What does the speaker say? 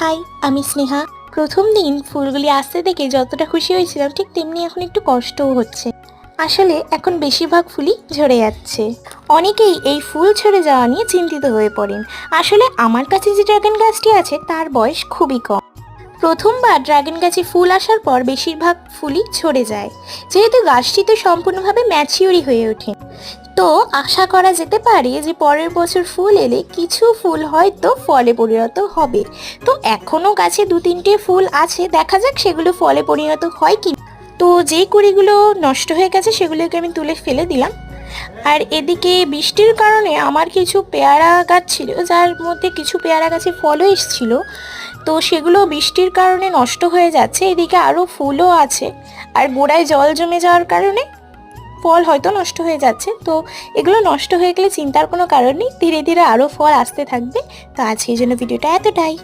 High, আমি স্নেহা। প্রথম দিন ফুলগুলি আসতে দেখে যতটা খুশি হয়েছিলাম, ঠিক তেমনি এখন একটু কষ্টও হচ্ছে। আসলে এখন বেশিরভাগ ফুলই ঝরে যাচ্ছে। অনেকেই এই ফুল ঝরে যাওয়া নিয়ে চিন্তিত হয়ে পড়েন। আসলে আমার কাছে যে ড্রাগন গাছটি আছে, তার বয়স খুবই কম। প্রথমবার ড্রাগন গাছে ফুল আসার পর বেশিরভাগ ফুলই ঝরে যায়। যেহেতু গাছটি তো সম্পূর্ণভাবে ম্যাচিওরি হয়ে ওঠে। তো আশা করা যেতে পারে যে পরের বছর ফুল এলে কিছু ফুল হয়তো ফলে পরিণত হবে। তো এখনও গাছে দু তিনটে ফুল আছে, দেখা যাক সেগুলো ফলে পরিণত হয় কি তো যে কুড়িগুলো নষ্ট হয়ে গেছে সেগুলোকে আমি তুলে ফেলে দিলাম। আর এদিকে বৃষ্টির কারণে আমার কিছু পেয়ারা গাছ ছিল, যার মধ্যে কিছু পেয়ারা গাছে ফলও এসেছিল। তো সেগুলো বৃষ্টির কারণে নষ্ট হয়ে যাচ্ছে, এদিকে আরও ফুলও আছে। আর গোড়ায় জল জমে যাওয়ার কারণে ফল হয়তো নষ্ট হয়ে যাচ্ছে। তো এগুলো নষ্ট হয়ে গেলে চিন্তার কোনো কারণ নেই, ধীরে ধীরে আরও ফল আসতে থাকবে। তো আজকে এই জন্য ভিডিওটা এতটাই।